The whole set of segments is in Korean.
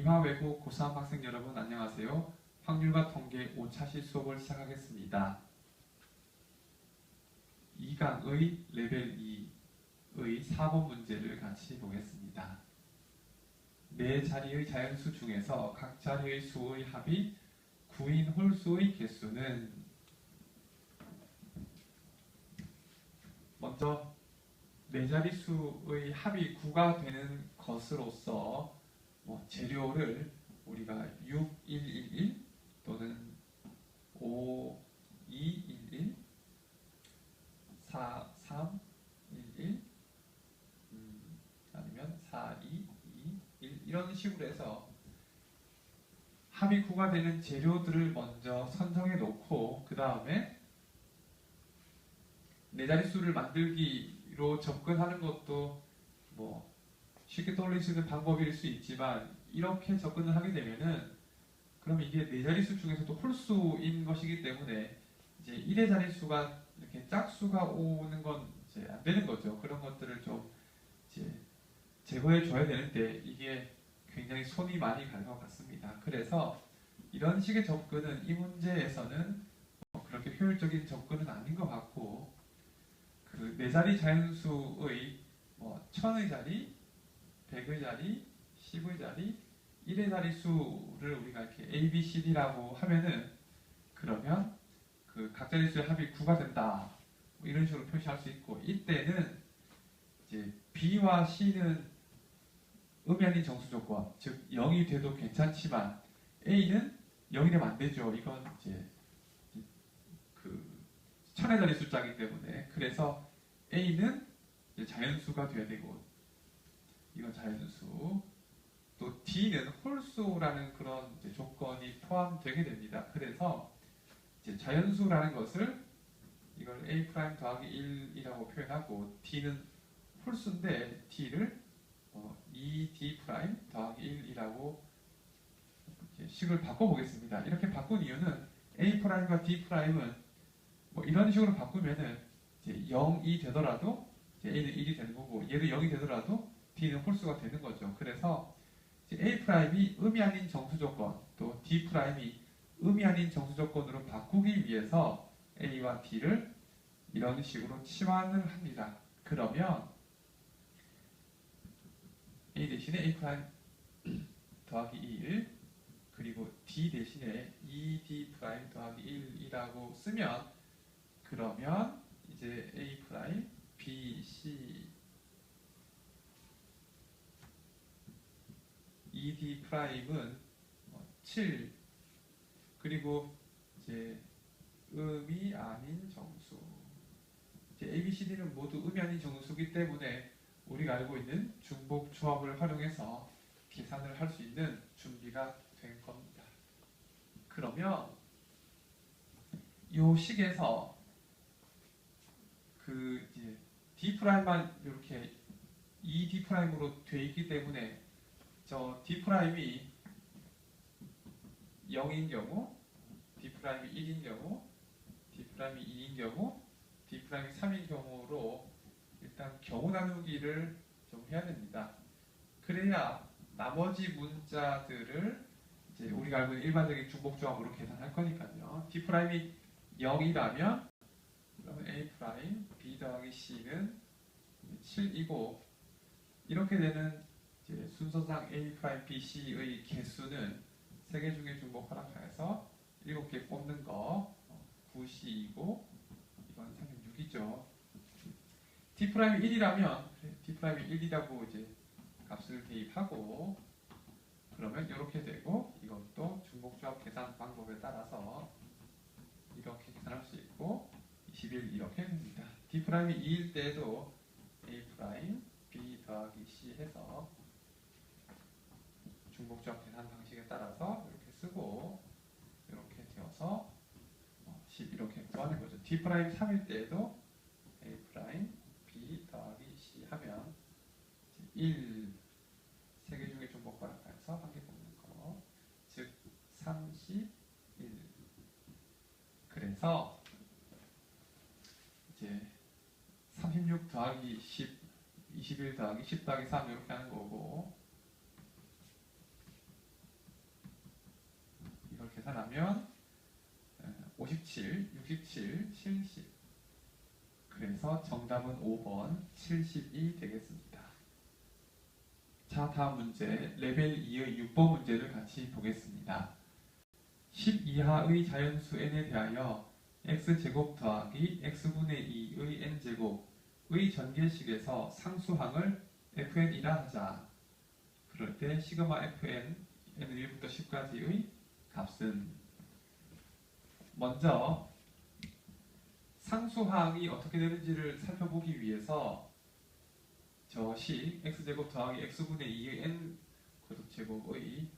이화외고 고3 학생 여러분 안녕하세요. 확률과 통계 5차시 수업을 시작하겠습니다. 2강의 레벨 2의 4번 문제를 같이 보겠습니다. 네 자리의 자연수 중에서 각 자리의 수의 합이 9인 홀수의 개수는 먼저 네 자릿수의 합이 9가 되는 것으로서 뭐 재료를 우리가 6111 또는 5211 4311 음, 아니면 4221 이런 식으로 해서 합이 9가 되는 재료들을 먼저 선정해 놓고 그 다음에 네 자릿수를 만들기로 접근하는 것도 뭐 쉽게 떠올릴 수 있는 방법일 수 있지만 이렇게 접근을 하게 되면은 그럼 이게 네 자릿수 중에서도 홀수인 것이기 때문에 이제 1의 자릿수가 이렇게 짝수가 오는 건 이제 안 되는 거죠. 그런 것들을 좀 이제 제거해 줘야 되는데 이게 굉장히 손이 많이 갈 것 같습니다. 그래서 이런 식의 접근은 이 문제에서는 뭐 그렇게 효율적인 접근은 아닌 것 같고 그 네 자리 자연수의 뭐 천의 자리, 백의 자리, 십의 자리, 1의 자리 수를 우리가 이렇게 A, B, C, D라고 하면은 그러면 그 각 자릿수의 합이 9가 된다. 뭐 이런 식으로 표시할 수 있고 이때는 이제 B와 C는 음이 아닌 정수 조건, 즉 0이 돼도 괜찮지만 A는 0이 되면 안 되죠. 이건 이제 그 천의 자리 숫자이기 때문에 그래서 A는 자연수가 돼야 되고 이건 자연수 또 D는 홀수라는 그런 조건이 포함되게 됩니다. 그래서 이제 자연수라는 것을 이걸 A 더하기 1이라고 표현하고 D는 홀수인데 D를 어, 2D 프라임 더하기 1이라고 식을 바꿔보겠습니다. 이렇게 바꾼 이유는 A 프라임과 D 프라임은 뭐 이런 식으로 바꾸면은 이제 0이 되더라도 A는 1이 되는 거고 얘도 0이 되더라도 D는 홀수가 되는 거죠. 그래서 A 프라임이 음이 아닌 정수 조건 또 D 프라임이 음이 아닌 정수 조건으로 바꾸기 위해서 A와 D를 이런 식으로 치환을 합니다. 그러면 A 대신에 A 프라임 더하기 1 그리고 D 대신에 2D 프라임 더하기 1이라고 쓰면 그러면 이제 A 프라임 B, C 2D 프라임은 7 그리고 이제 음이 아닌 정수 이제 A, B, C, D는 모두 음이 아닌 정수기 때문에 우리가 알고 있는 중복 조합을 활용해서 계산을 할 수 있는 준비가 된 겁니다. 그러면 이 식에서 그 이제 D 프라임만 이렇게 2D 프라임으로 돼 있기 때문에 저 D 프라임이 0인 경우, D 프라임이 1인 경우, D 프라임이 2인 경우, D 프라임이 3인 경우로 일단 경우 나누기를 좀 해야 됩니다. 그래야 나머지 문자들을 이제 우리가 알고 있는 일반적인 중복 조합으로 계산할 거니까요. D 프라임이 0이라면 그러면 A 프라임 B 더하기 C는 7이고 이렇게 되는 순서상 A 프라임 B C의 개수는 세개 중에 중복 허락하여서 7개 뽑는 거 9C이고 이건 36이죠. D 프라임이 1이라면 D 프라임이 1이라고 이제 값을 대입하고 그러면 이렇게 되고 이것도 중복조합 계산 방법에 따라서 이렇게 계산할 수 있고 21 이렇게 됩니다. D 프라임이 2일 때도 A 프라임 B 더하기 C 해서 중복조합 계산 방식에 따라서 이렇게 쓰고 이렇게 되어서 10 이렇게 구하는 거죠. D 프라임 3일 때도 A B 더하기 C 하면 1 세 개 중에 중복 발악해서 한 개 뽑는 거. 즉 31. 그래서 이제 36 더하기 10 21 더하기 10 더하기 3 이렇게 하는 거고 어, 57, 67, 70 그래서 정답은 5번 72 되겠습니다. 자 다음 문제 레벨 2의 6번 문제를 같이 보겠습니다. 10 이하의 자연수 n에 대하여 x제곱 더하기 x분의 2의 n제곱의 전개식에서 상수항을 fn이라 하자. 그럴 때 시그마 fn n 1부터 10까지의 값은 먼저 상수항이 어떻게 되는지를 살펴보기 위해서 저식 x제곱 더하기 x분의 2의 n 고속제곱의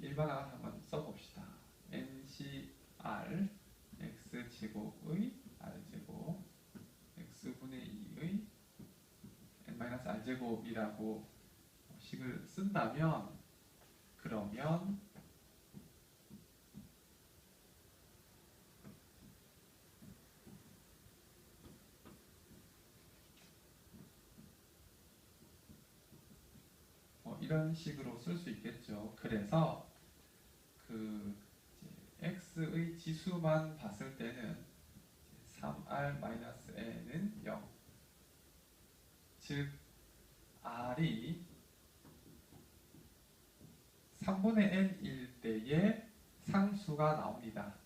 일반항을 한번 써봅시다. ncr x제곱의 r제곱 x분의 2의 n-r제곱이라고 식을 쓴다면 그러면 뭐 이런 식으로 쓸 수 있겠죠. 그래서 그 x의 지수만 봤을 때는 3r-n은 0. 즉 r이 3분의 n일 때의 상수가 나옵니다.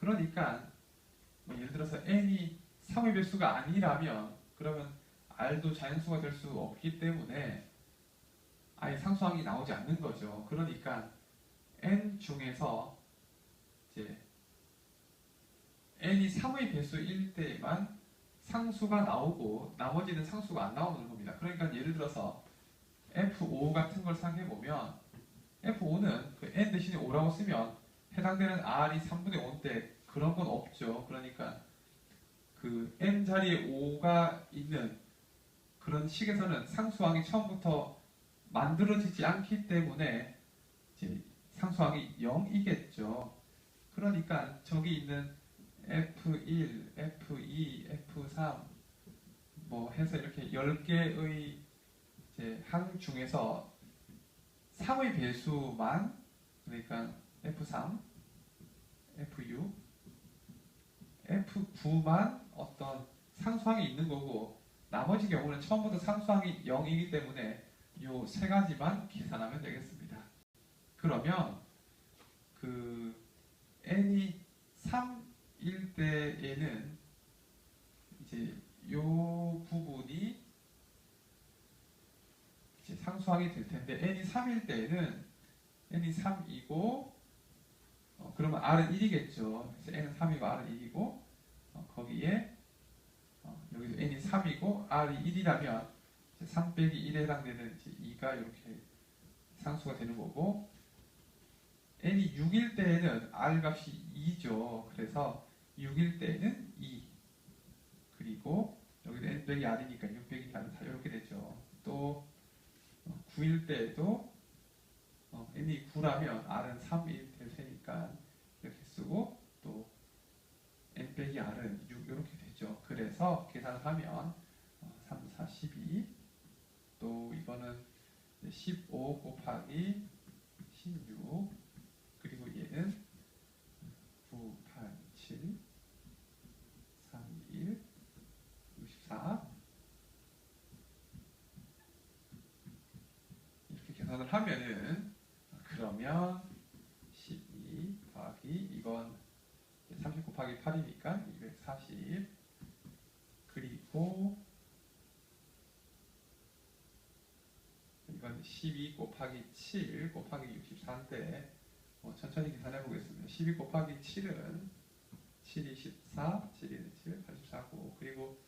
그러니까 뭐 예를 들어서 n이 3의 배수가 아니라면 그러면 r도 자연수가 될 수 없기 때문에 아예 상수항이 나오지 않는 거죠. 그러니까 n 중에서 이제 n이 3의 배수일 때만 상수가 나오고 나머지는 상수가 안 나오는 겁니다. 그러니까 예를 들어서 f5 같은 걸 생각해 보면 f5는 그 n 대신에 5라고 쓰면 해당되는 r이 3분의 5인데 그런 건 없죠. 그러니까 그 n 자리에 5가 있는 그런 식에서는 상수항이 처음부터 만들어지지 않기 때문에 상수항이 0이겠죠. 그러니까 저기 있는 F1, F2, F3 뭐 해서 이렇게 10개의 이제 항 중에서 3의 배수만 그러니까 F3, F6, F9만 어떤 상수항이 있는 거고 나머지 경우는 처음부터 상수항이 0이기 때문에 요 세 가지만 계산하면 되겠습니다. 그러면 그 n이 3일 때에는 이제 요 부분이 이제 상수항이 될 텐데 n이 3일 때에는 n이 3이고 어, 그러면 r은 1이겠죠. 그래서 n은 3이고 r은 1이고 어, 거기에 어, 여기서 n이 3이고 r이 1이라면 3 빼기 1에 해당되는 이제 2가 이렇게 상수가 되는 거고 n이 6일 때에는 r 값이 2죠. 그래서 6일 때에는 2 그리고 여기도 n 빼기 r이니까 6 빼기 r은 다 이렇게 되죠. 또 9일 때에도 어, n이 9라면 r은 3일 될 테니까 이렇게 쓰고 또 n 빼기 r은 6 이렇게 되죠. 그래서 계산을 하면 어, 3, 4, 12 또 이거는 15 곱하기 16 그리고 얘는 9, 8, 7 3, 1 64 이렇게 계산을 하면은 그러면 12 더하기 이건 30 곱하기 8이니까 240 그리고 이건 12 곱하기 7 곱하기 64인데 뭐 천천히 계산해 보겠습니다. 12 곱하기 7은 7이 14, 7이 7, 84고 그리고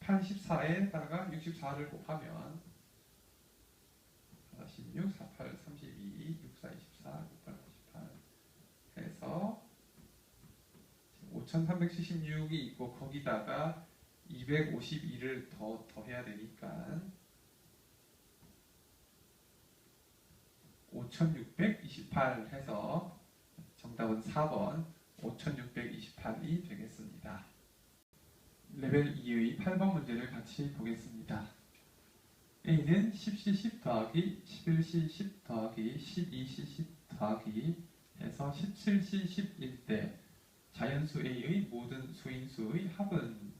84에다가 64를 곱하면 16, 48, 32, 64, 24, 68, 88 해서 5376이 있고 거기다가 252를 더 더해야 되니까 5628 해서 정답은 4번 5628이 되겠습니다. 레벨 2의 8번 문제를 같이 보겠습니다. A는 10C 10 더하기 11C 10 더하기 12C 10 더하기 해서 17시 11대 자연수 A의 모든 수인수의 합은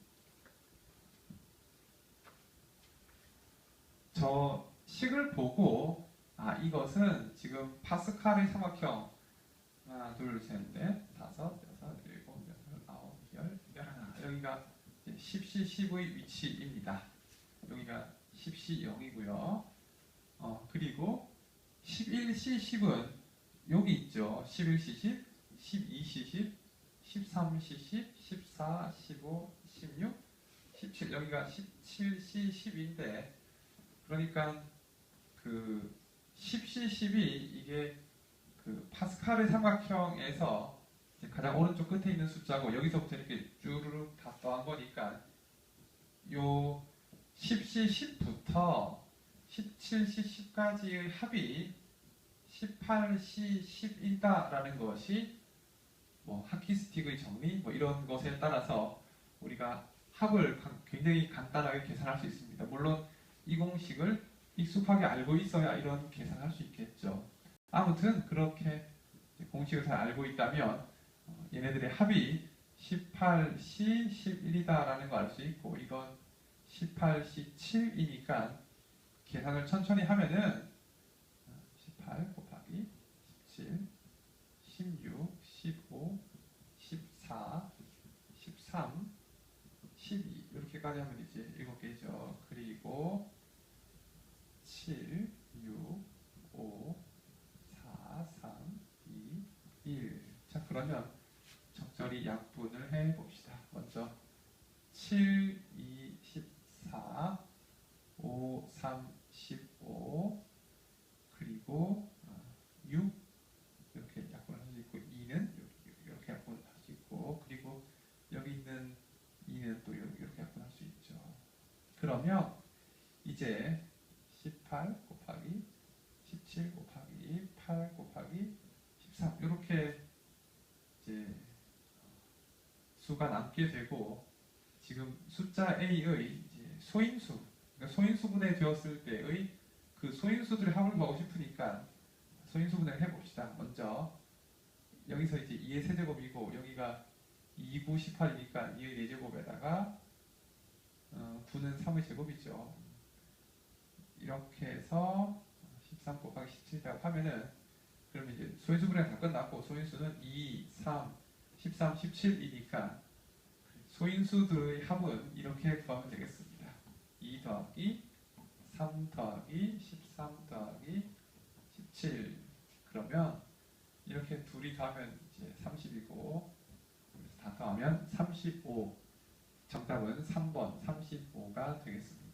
저 식을 보고 아 이것은 지금 파스칼의 삼각형 하나 둘셋넷 다섯 여섯 일곱 여덟 아홉 열 열하나 여기가 이제 10시 10의 위치입니다. 여기가 10시 0이고요. 어 그리고 11시 10은 여기 있죠. 11시 10, 12시 10, 13시 10, 14, 15, 16, 17 여기가 17시 10인데 그러니까 그 10시 10이 이게 그 파스칼의 삼각형에서 가장 오른쪽 끝에 있는 숫자고 여기서부터 이렇게 쭈르륵 다 더한 거니까 요 10시 10부터 17시 10까지의 합이 18시 10이다라는 것이 뭐 하키스틱의 정리 뭐 이런 것에 따라서 우리가 합을 간- 굉장히 간단하게 계산할 수 있습니다. 물론 이 공식을 익숙하게 알고 있어야 이런 계산할 수 있겠죠. 아무튼 그렇게 공식을 잘 알고 있다면 어, 얘네들의 합이 18시 11이다라는 걸 알 수 있고 이건 18시 7이니까 계산을 천천히 하면은 18 곱하기 17, 16, 15, 14, 13, 12 이렇게까지 하면 이제 7개죠. 그리고 7, 6, 5, 4, 3, 2, 1. 자 그러면 적절히 약분을 해 봅시다. 먼저 7, 2, 14, 5, 3, 15 그리고 어, 6 이렇게 약분을 할 수 있고 2는 이렇게 약분을 할 수 있고 그리고 여기 있는 2는 또 이렇게 이렇게 약분할 수 있죠. 그러면 이제 18 곱하기 17 곱하기 8 곱하기 13 이렇게 이제 남게 되고 지금 숫자 A의 소인수 그러니까 소인수분해 되었을 때의 그 소인수들의 합을 구하고 싶으니까 소인수분해를 해봅시다. 먼저 여기서 이제 2의 세제곱이고 여기가 2, 9, 18이니까 2의 4제곱에다가 어, 9는 3의 제곱이죠. 이렇게 해서 13 곱하기 17이라고 하면은 그러면 이제 소인수 분해가 다 끝났고 소인수는 2, 3, 13, 17이니까 소인수들의 합은 이렇게 구하면 되겠습니다. 2 더하기 3 더하기 13 더하기 17 그러면 이렇게 둘이 더하면 이제 30이고 그래서 다 더하면 35 정답은 3번 35가 되겠습니다.